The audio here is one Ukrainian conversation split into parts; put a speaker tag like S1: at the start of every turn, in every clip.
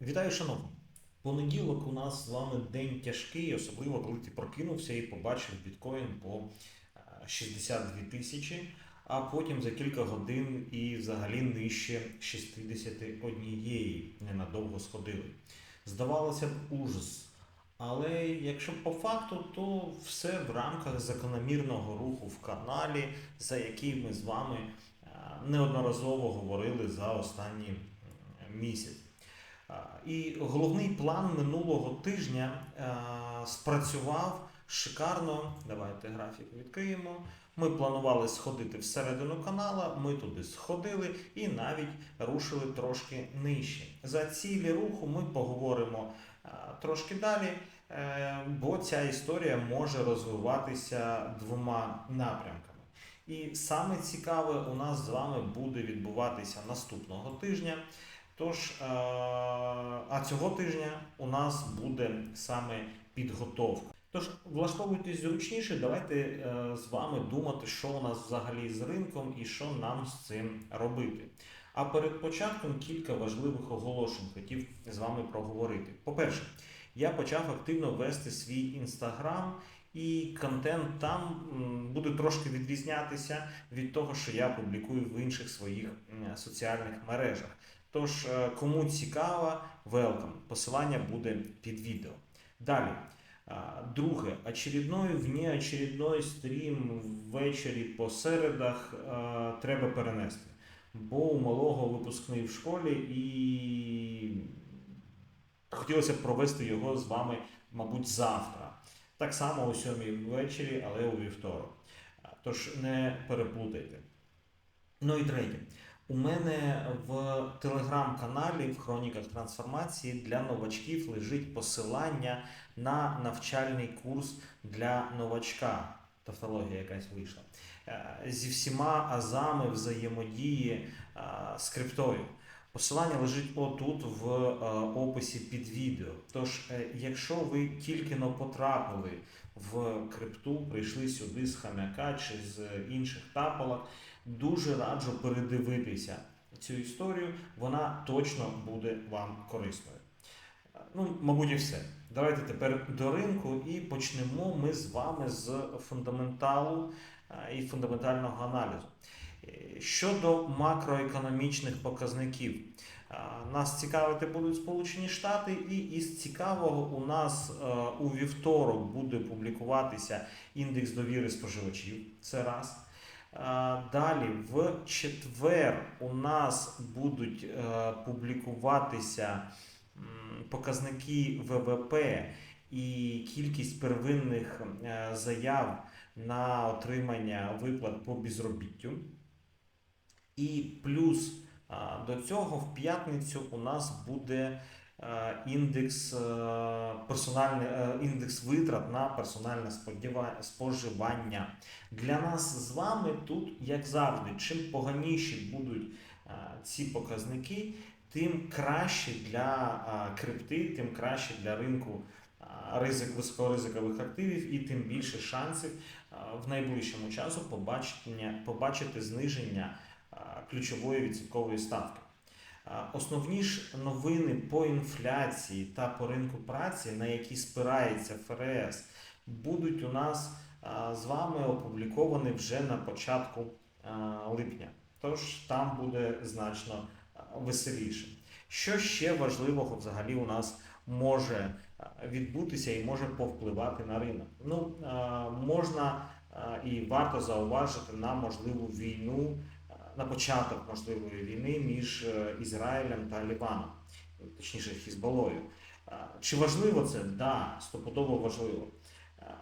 S1: Вітаю, шановні! Понеділок у нас з вами день тяжкий, особливо коли ти прокинувся і побачив біткоін по е, 62 тисячі, а потім за кілька годин і взагалі нижче 61 ненадовго сходили. Здавалося б, ужас. Але якщо по факту, то все в рамках закономірного руху в каналі, за який ми з вами е, неодноразово говорили за останній місяць. І головний план минулого тижня е, спрацював шикарно. Давайте графік відкриємо. Ми планували сходити всередину канала, ми туди сходили і навіть рушили трошки нижче. За цілі руху ми поговоримо е, трошки далі, е, бо ця історія може розвиватися двома напрямками. І саме цікаве у нас з вами буде відбуватися наступного тижня. Тож, е, а цього тижня у нас буде саме підготовка. Тож, влаштовуйтесь зручніше, давайте е, з вами думати, що у нас взагалі з ринком і що нам з цим робити. А перед початком кілька важливих оголошень хотів з вами проговорити. По-перше, я почав активно вести свій інстаграм, і контент там буде трошки відрізнятися від того, що я публікую в інших своїх соціальних мережах. Тож, е, кому цікаво, welcome. Посилання буде під відео. Далі. Друге, очередной внеочередной стрім ввечері по середах е, треба перенести. Бо у малого випускний в школі і хотілося б провести його з вами, мабуть, завтра. Так само о 7 ввечері, але у вівторок. Тож не переплутайте. Ну і третє. У мене в телеграм-каналі в Хроніках трансформації для новачків лежить посилання на навчальний курс для новачка. Тавтологія якась вийшла. Е, Зі всіма азами взаємодії е, з криптою. Посилання лежить отут в е, описі під відео. Тож, якщо ви тільки но потрапили в крипту, прийшли сюди з хам'яка чи з інших тапалок, дуже раджу передивитися цю історію. Вона точно буде вам корисною. Ну, мабуть, і все. Давайте тепер до ринку і почнемо ми з вами з фундаменталу е, і фундаментального аналізу. Е, Щодо макроекономічних показників, е, нас цікавити будуть Сполучені Штати, і із цікавого у нас у вівторок буде публікуватися індекс довіри споживачів. Це раз. Далі, в четвер у нас будуть е, публікуватися показники ВВП і кількість первинних е, заяв на отримання виплат по безробіттю. І плюс до цього в п'ятницю у нас буде індекс, е, персональне, е, індекс витрат на персональне споживання. Для нас з вами тут, як завжди, чим поганіші будуть е, ці показники, тим краще для е, крипти, тим краще для ринку е, ризик високоризикових активів, і тим більше шансів е, в найближчому часу побачення, побачити зниження е, ключової відсоткової ставки. Основні ж новини по інфляції та по ринку праці, на які спирається ФРС, будуть у нас з вами опубліковані вже на початку липня. Тож там буде значно веселіше. Що ще важливого взагалі у нас може відбутися і може повпливати на ринок? Ну, можна і варто зауважити на можливу війну, на початок можливої війни між е, Ізраїлем та Ліваном, точніше Хізбалою. Е, Чи важливо це? Так, да, стопудово важливо. Е,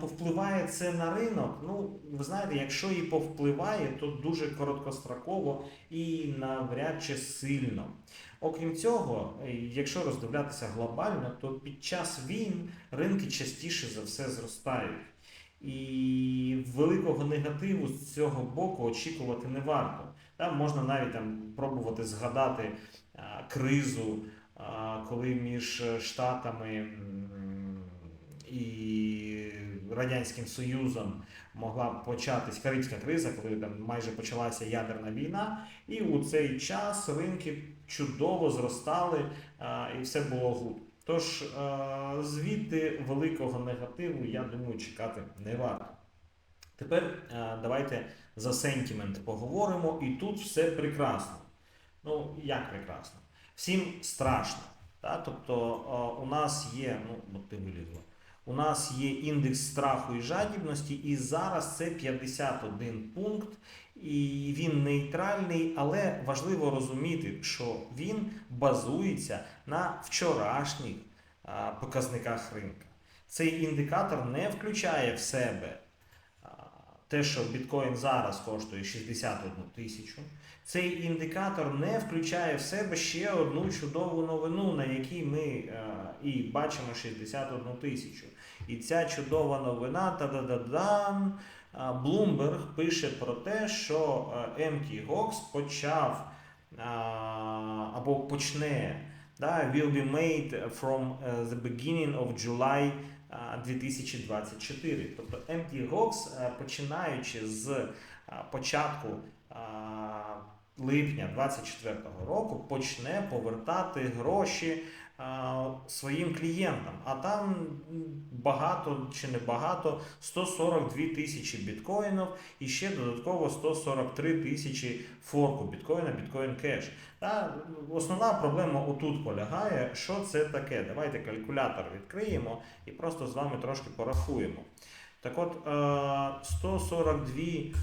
S1: Повпливає це на ринок. Ну, ви знаєте, якщо і повпливає, то дуже короткостроково і навряд чи сильно. Окрім цього, якщо роздивлятися глобально, то під час війн ринки частіше за все зростають. І великого негативу з цього боку очікувати не варто. Там можна навіть там пробувати згадати а, кризу, а, коли між Штатами і Радянським Союзом могла початись Карибська криза, коли там майже почалася ядерна війна, і у цей час ринки чудово зростали а, і все було гуд. Тож звідти великого негативу, я думаю, чекати не варто. Тепер давайте за сентімент поговоримо, і тут все прекрасно. Ну, як прекрасно? Всім страшно. Та? Тобто у нас є, ну, ти вилізла. У нас є індекс страху і жадібності, і зараз це 51 пункт, і він нейтральний, але важливо розуміти, що він базується на вчорашніх показниках ринка. Цей індикатор не включає в себе те, що біткоін зараз коштує 61 тисячу. Цей індикатор не включає в себе ще одну чудову новину, на якій ми е, і бачимо 61 тисячу. І ця чудова новина та-да-да-дан. е, Bloomberg пише про те, що е, MT Gox почав е, або почне да, will be made from е, the beginning of July 2024. Тобто MT Rocks, е, починаючи з е, початку липня 2024 року почне повертати гроші своїм клієнтам. А там багато чи не багато 142 тисячі біткоїнів і ще додатково 143 тисячі форку біткоїна, біткоін кеш. Та основна проблема отут полягає, що це таке. Давайте калькулятор відкриємо і просто з вами трошки порахуємо. Так от, е, 142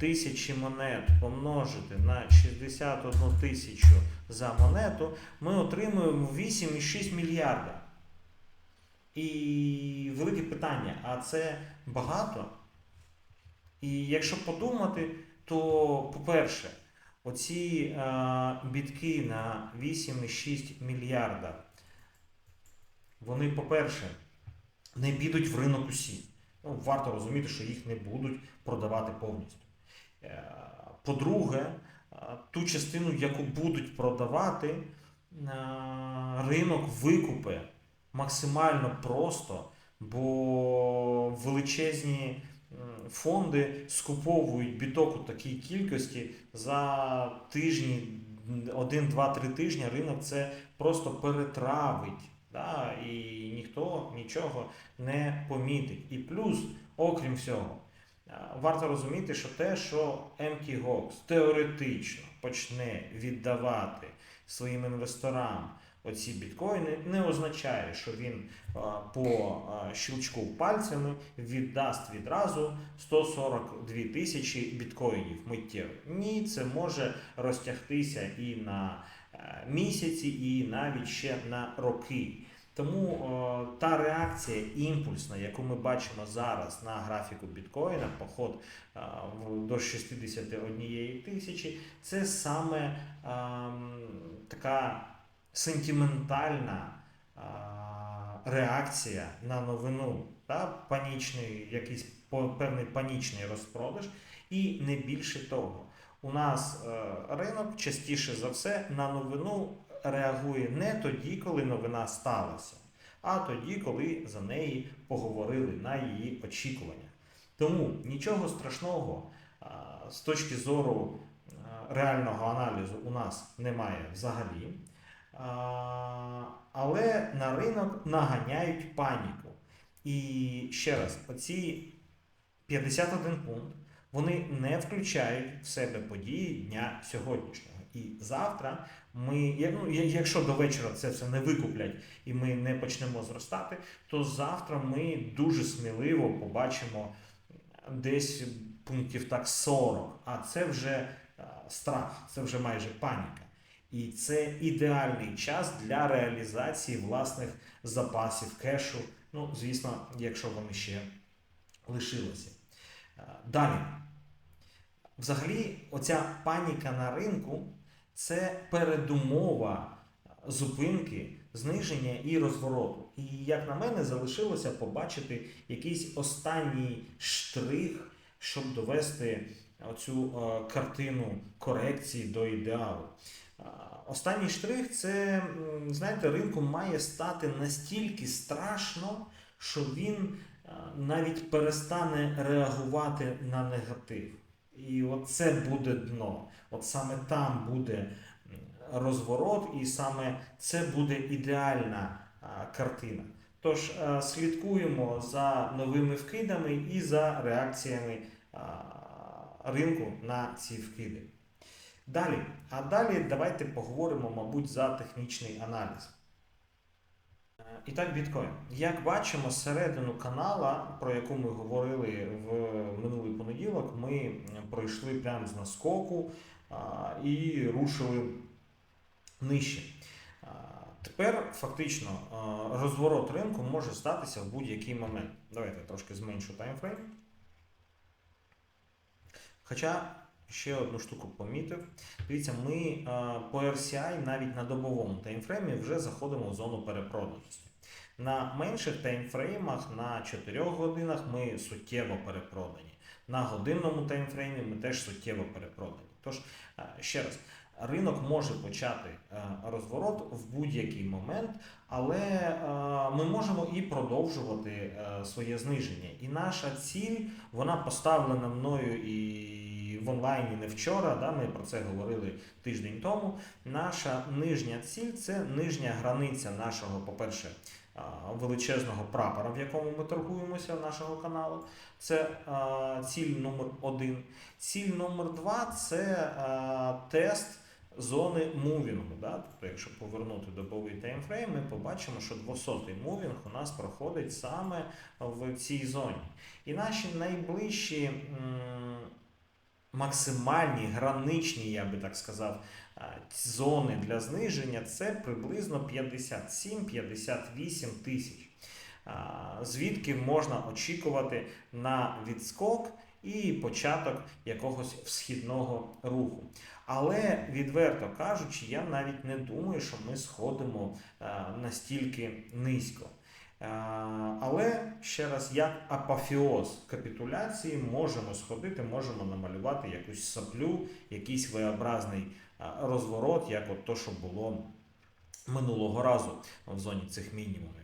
S1: тисячі монет помножити на 61 тисячу за монету, ми отримуємо 8,6 мільярда. І велике питання: а це багато? І якщо подумати, то, по-перше, оці е, бітки на 8,6 мільярда, вони, по-перше, не підуть в ринок усі. Ну, варто розуміти, що їх не будуть продавати повністю. Е, По-друге, ту частину, яку будуть продавати, ринок викупе максимально просто, бо величезні фонди скуповують біток у такій кількості за тижні, один, два, три тижні ринок це просто перетравить. Да, і ніхто нічого не помітить. І плюс, окрім всього, варто розуміти, що те, що MT Gox теоретично почне віддавати своїм інвесторам оці біткоїни, не означає, що він по щелчку пальцями віддасть відразу 142 тисячі біткоїнів миттєво. Ні, це може розтягтися і на е, місяці, і навіть ще на роки. Тому о, та реакція імпульсна, яку ми бачимо зараз на графіку біткоїна, поход в- до 61 тисячі, це саме ам, така сентиментальна а, реакція на новину, та, панічний, якийсь певний панічний розпродаж, і не більше того. У нас е, ринок частіше за все на новину реагує не тоді, коли новина сталася, а тоді, коли за неї поговорили на її очікування. Тому нічого страшного з точки зору реального аналізу у нас немає взагалі. Але на ринок наганяють паніку. І ще раз, оці 51 пункт вони не включають в себе події дня сьогоднішнього. І завтра ми, ну, якщо до вечора це все не викуплять і ми не почнемо зростати, то завтра ми дуже сміливо побачимо десь пунктів так 40. А це вже е, страх, це вже майже паніка. І це ідеальний час для реалізації власних запасів кешу. Ну, звісно, якщо вони ще лишилися. Е, Далі. Взагалі, оця паніка на ринку це передумова зупинки, зниження і розвороту. І як на мене, залишилося побачити якийсь останній штрих, щоб довести оцю е, картину корекції до ідеалу. Е, Останній штрих це, знаєте, ринку має стати настільки страшно, що він е, навіть перестане реагувати на негатив. І от це буде дно. От саме там буде розворот, і саме це буде ідеальна картина. Тож слідкуємо за новими вкидами і за реакціями ринку на ці вкиди. Далі, а далі давайте поговоримо, мабуть, за технічний аналіз. І так, біткоін. Як бачимо, середину канала, про яку ми говорили в минулий понеділок, ми пройшли прямо з наскоку і рушили нижче. Тепер фактично розворот ринку може статися в будь-який момент. Давайте трошки зменшу таймфрейм. Хоча ще одну штуку помітив. Дивіться, ми по RCI навіть на добовому таймфреймі вже заходимо в зону перепроданості. На менших таймфреймах на 4 годинах ми суттєво перепродані. На годинному таймфреймі ми теж суттєво перепродані. Тож, ще раз, ринок може почати розворот в будь-який момент, але ми можемо і продовжувати своє зниження. І наша ціль, вона поставлена мною і в онлайні не вчора. Да, ми про це говорили тиждень тому. Наша нижня ціль це нижня границя нашого, по-перше, величезного прапора, в якому ми торгуємося нашого каналу. Це ціль номер один. Ціль номер два це тест зони мувінгу. Да? Тобто, якщо повернути добовий таймфрейм, ми побачимо, що 200-й мувінг у нас проходить саме в цій зоні. І наші найближчі м, максимальні, граничні, я би так сказав, зони для зниження це приблизно 57-58 тисяч. Звідки можна очікувати на відскок і початок якогось всхідного руху. Але відверто кажучи, я навіть не думаю, що ми сходимо настільки низько. А, Але ще раз, як апофіоз капітуляції, можемо сходити, можемо намалювати якусь саплю, якийсь V-образний розворот, як от то, що було минулого разу в зоні цих мінімумів.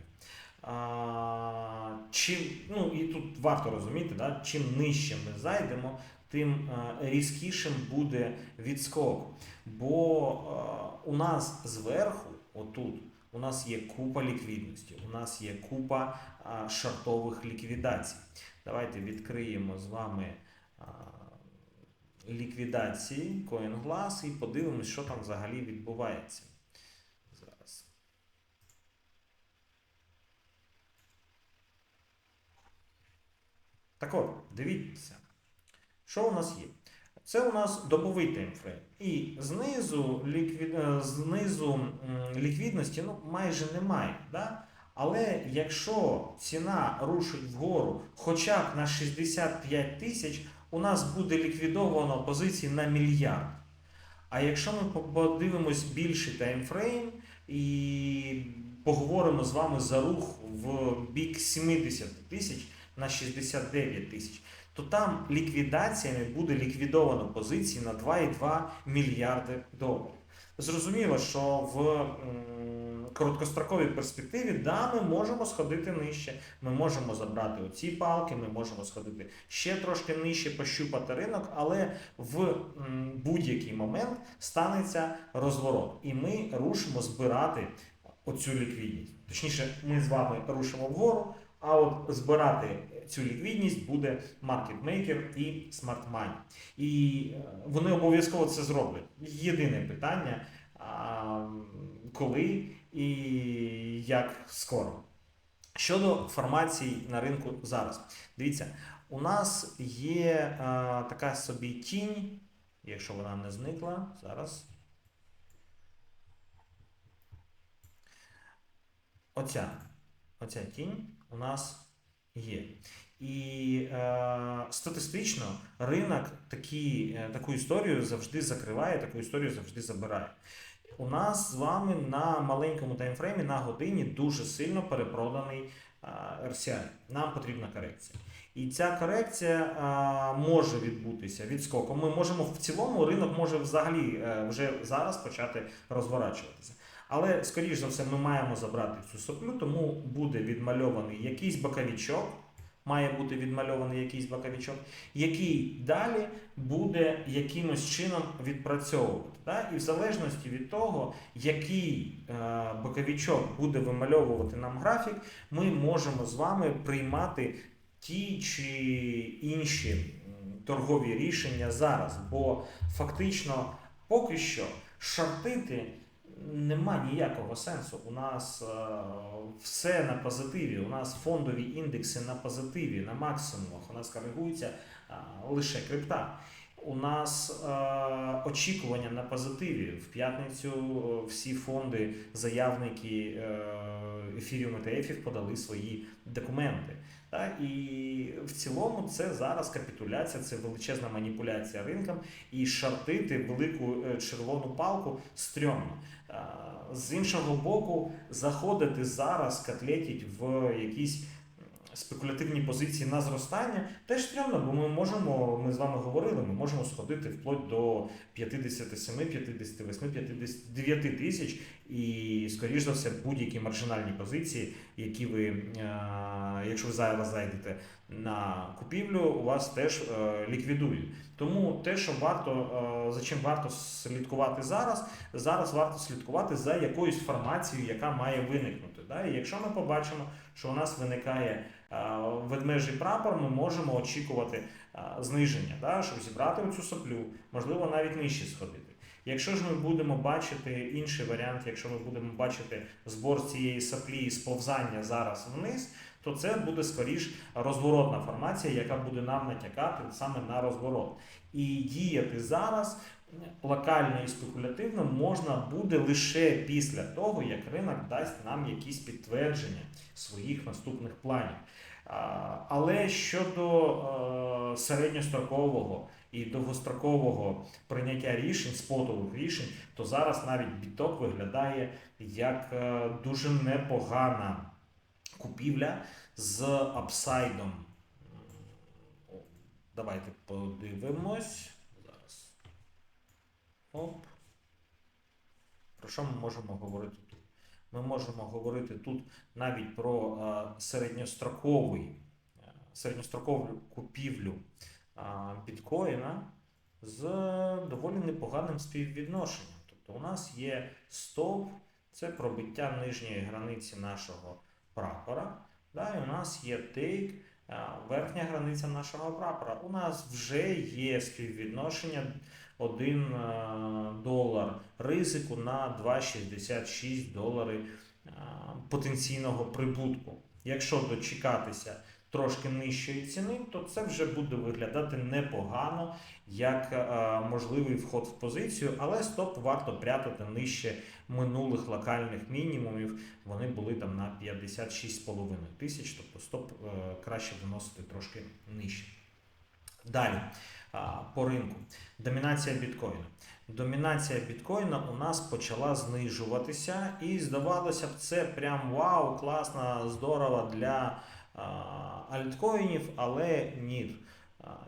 S1: А, чим, ну і тут варто розуміти, да, чим нижче ми зайдемо, тим різкішим буде відскок. Бо а, у нас зверху, отут, у нас є купа ліквідності, у нас є купа а, шартових ліквідацій. Давайте відкриємо з вами а, ліквідації CoinGlass і подивимось, що там взагалі відбувається. Зараз. Так от, дивіться, що у нас є? Це у нас добовий таймфрейм. І знизу, ліквід... е, знизу ліквідності ну, майже немає. Да? Але якщо ціна рушить вгору хоча б на 65 тисяч, у нас буде ліквідовано позиції на мільярд. А якщо ми подивимось більший таймфрейм і поговоримо з вами за рух в бік 70 тисяч на 69 тисяч, то там ліквідаціями буде ліквідовано позиції на 2,2 мільярди доларів. Зрозуміло, що в короткостроковій перспективі да, ми можемо сходити нижче. Ми можемо забрати оці палки, ми можемо сходити ще трошки нижче, пощупати ринок, але в будь-який момент станеться розворот, і ми рушимо збирати оцю ліквідність. Точніше, ми з вами рушимо вгору. А от збирати цю ліквідність буде маркетмейкер і смарт-мані. І е, вони обов'язково це зроблять. Єдине питання, коли і як скоро. Щодо формацій на ринку зараз. Дивіться, у нас є е, така собі тінь, якщо вона не зникла, зараз. Оця, оця тінь у нас є. І е, статистично ринок такі, е, таку історію завжди закриває, таку історію завжди забирає. У нас з вами на маленькому таймфреймі на годині дуже сильно перепроданий е, RCI. Нам потрібна корекція. І ця корекція е, може відбутися відскоком. Ми можемо в цілому ринок може взагалі е, вже зараз почати розворачуватися. Але, скоріш за все, ми маємо забрати цю соплю, тому буде відмальований якийсь боковічок має бути відмальований якийсь боковичок, який далі буде якимось чином відпрацьовувати. Да? І в залежності від того, який е, боковичок буде вимальовувати нам графік, ми можемо з вами приймати ті чи інші торгові рішення зараз. Бо фактично поки що шартити нема ніякого сенсу. У нас е, все на позитиві. У нас фондові індекси на позитиві, на максимумах. У нас коригується е, лише крипта. У нас е, очікування на позитиві. В п'ятницю е, всі фонди, заявники ефіріум ETF подали свої документи. Так? І в цілому це зараз капітуляція, це величезна маніпуляція ринком, і шартити велику е, червону палку стрьомно. Е, З іншого боку, заходити зараз, котлетіть в якісь спекулятивні позиції на зростання теж стрьомно, бо ми можемо, ми з вами говорили, ми можемо сходити вплоть до 57, 58, 59 тисяч, і, скоріш за все, будь-які маржинальні позиції, які ви, е, якщо ви зараз зайдете на купівлю, у вас теж е, ліквідують. Тому те, що варто, е, за чим варто слідкувати зараз, зараз варто слідкувати за якоюсь формацією, яка має виникнути. І якщо ми побачимо, що у нас виникає ведмежий прапор, ми можемо очікувати зниження, да? щоб зібрати оцю соплю, можливо, навіть нижче сходити. Якщо ж ми будемо бачити інший варіант, якщо ми будемо бачити збор цієї саплі і сповзання зараз вниз, то це буде скоріш розворотна формація, яка буде нам натякати саме на розворот. І діяти зараз локально і спекулятивно можна буде лише після того, як ринок дасть нам якісь підтвердження своїх наступних планів. Але щодо е, середньострокового і довгострокового прийняття рішень, спотових рішень, то зараз навіть біток виглядає як е, дуже непогана купівля з апсайдом. Давайте подивимось. Зараз. Оп. Про що ми можемо говорити? Ми можемо говорити тут навіть про е, середньостроковий, е, середньострокову купівлю е, біткоїна з доволі непоганим співвідношенням. Тобто у нас є стоп, це пробиття нижньої границі нашого прапора. Да, і у нас є тейк, верхня границя нашого прапора. У нас вже є співвідношення 1 е, долар ризику на 2,66 долари е, потенційного прибутку. Якщо дочекатися трошки нижчої ціни, то це вже буде виглядати непогано як е, можливий вход в позицію, але стоп варто прятати нижче минулих локальних мінімумів. Вони були там на 56,5 тисяч, тобто стоп е, краще виносити трошки нижче. Далі по ринку. Домінація біткоїна. Домінація біткоїна у нас почала знижуватися, і здавалося б, це прям вау, класно, здорово для альткоїнів, але ні.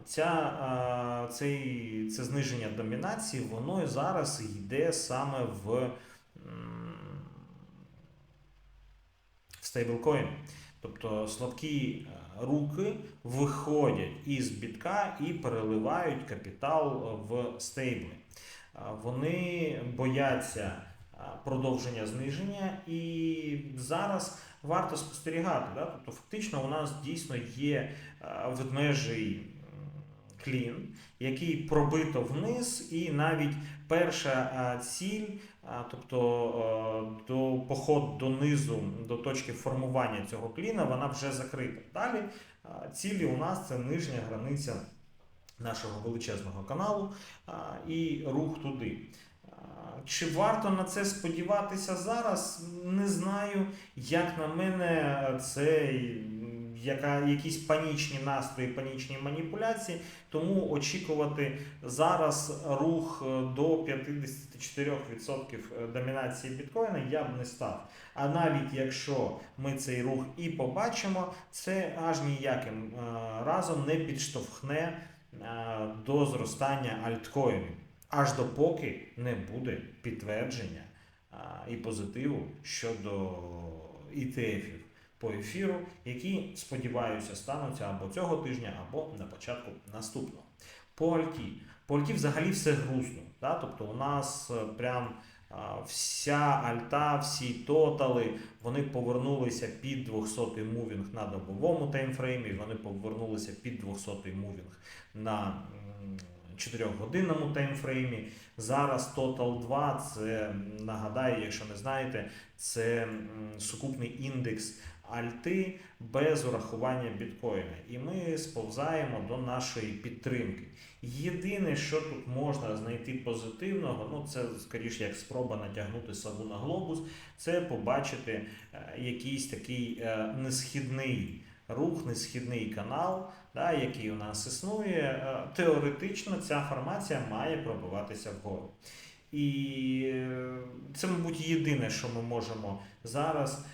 S1: Ця, цей, це зниження домінації, воно зараз йде саме в, в стейблкоін. Тобто слабкі руки виходять із бітка і переливають капітал в стейбли. Вони бояться продовження зниження, і зараз варто спостерігати. Да? Тобто, фактично, у нас дійсно є е, ведмежий клін, який пробито вниз, і навіть перша е, ціль, е, тобто до поход донизу, до точки формування цього кліна, вона вже закрита. Далі цілі у нас це нижня границя нашого величезного каналу і рух туди. Е, Чи варто на це сподіватися зараз? Не знаю. Як на мене, це яка, якісь панічні настрої, панічні маніпуляції. Тому очікувати зараз рух е, до 54% домінації біткоїна я б не став. А навіть якщо ми цей рух і побачимо, це аж ніяким е, разом не підштовхне е, до зростання альткоїнів. Аж допоки не буде підтвердження і позитиву щодо ETF-ів. по ефіру, які, сподіваюся, стануться або цього тижня, або на початку наступного. По Альті. По Альті взагалі все грустно. Да? Тобто у нас е, прям вся альта, всі тотали, вони повернулися під 200 мувінг на добовому таймфреймі, вони повернулися під 200 мувінг на 4-годинному таймфреймі. Зараз Total 2, це нагадаю, якщо не знаєте, це сукупний індекс альти без урахування біткоїна. І ми сповзаємо до нашої підтримки. Єдине, що тут можна знайти позитивного, ну це скоріше як спроба натягнути сову на глобус, це побачити е, якийсь такий е, несхідний рух, несхідний канал, да, який у нас існує. Е, Теоретично ця формація має пробиватися вгору. І е, це, мабуть, єдине, що ми можемо зараз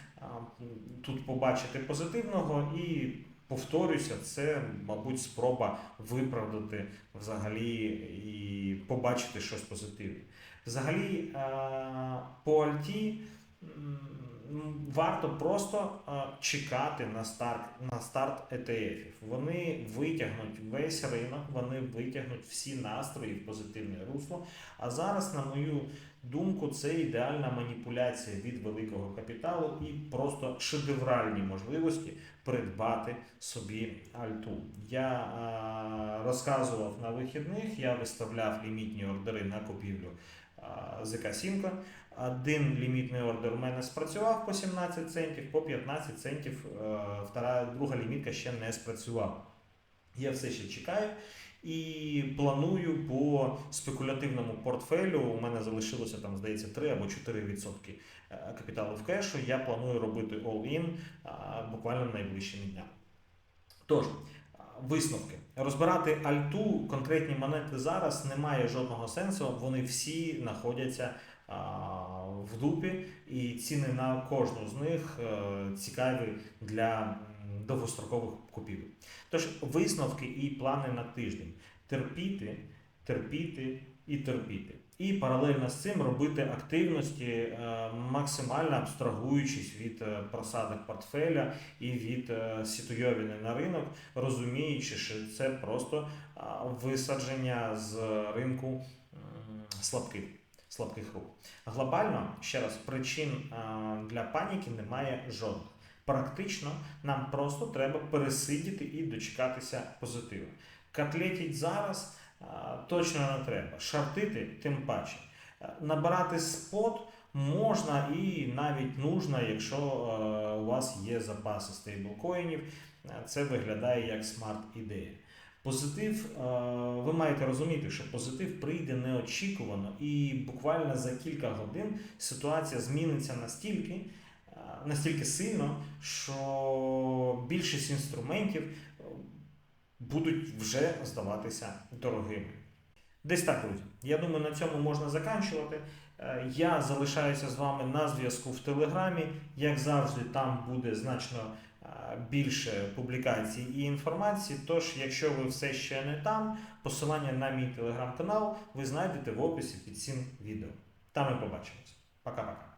S1: тут побачити позитивного і. Повторюся, це, мабуть, спроба виправдати взагалі і побачити щось позитивне. Взагалі, е, по Альті варто просто чекати на старт, на старт ETF-ів. Вони витягнуть весь ринок, вони витягнуть всі настрої в позитивне русло. А зараз, на мою думку, це ідеальна маніпуляція від великого капіталу і просто шедевральні можливості придбати собі альту. Я розказував на вихідних, я виставляв лімітні ордери на купівлю е, ЗК Сімка. Один лімітний ордер у мене спрацював по 17 центів, по 15 центів е, втора, друга лімітка ще не спрацювала. Я все ще чекаю і планую по спекулятивному портфелю. У мене залишилося там, здається, 3 або 4% е, капіталу в кешу. Я планую робити all-in буквально найближчими днями. Тож, е, висновки. Розбирати альту, конкретні монети зараз немає жодного сенсу. Вони всі знаходяться в дупі, і ціни на кожну з них е, цікаві для довгострокових купівель. Тож висновки і плани на тиждень терпіти, терпіти і терпіти. І паралельно з цим робити активності, е, максимально абстрагуючись від е, просадок портфеля і від е, сітуйовини на ринок, розуміючи, що це просто висадження з ринку слабких, слабких рук. Глобально, ще раз, причин для паніки немає жодних. Практично нам просто треба пересидіти і дочекатися позитиву. Котлетіть зараз точно не треба. Шартити тим паче. Набирати спот можна і навіть нужно, якщо е, у вас є запаси стейблкоїнів. Е, Це виглядає як смарт-ідея. Позитив, е, ви маєте розуміти, що позитив прийде неочікувано, і буквально за кілька годин ситуація зміниться настільки, е, настільки сильно, що більшість інструментів е, будуть вже здаватися дорогими. Десь так, друзі. Я думаю, на цьому можна заканчувати. Е, Я залишаюся з вами на зв'язку в Телеграмі. Як завжди, там буде значно е, більше публікацій і інформації. Тож, якщо ви все ще не там, посилання на мій телеграм-канал ви знайдете в описі під цим відео. Там ми побачимось. Пока-пока.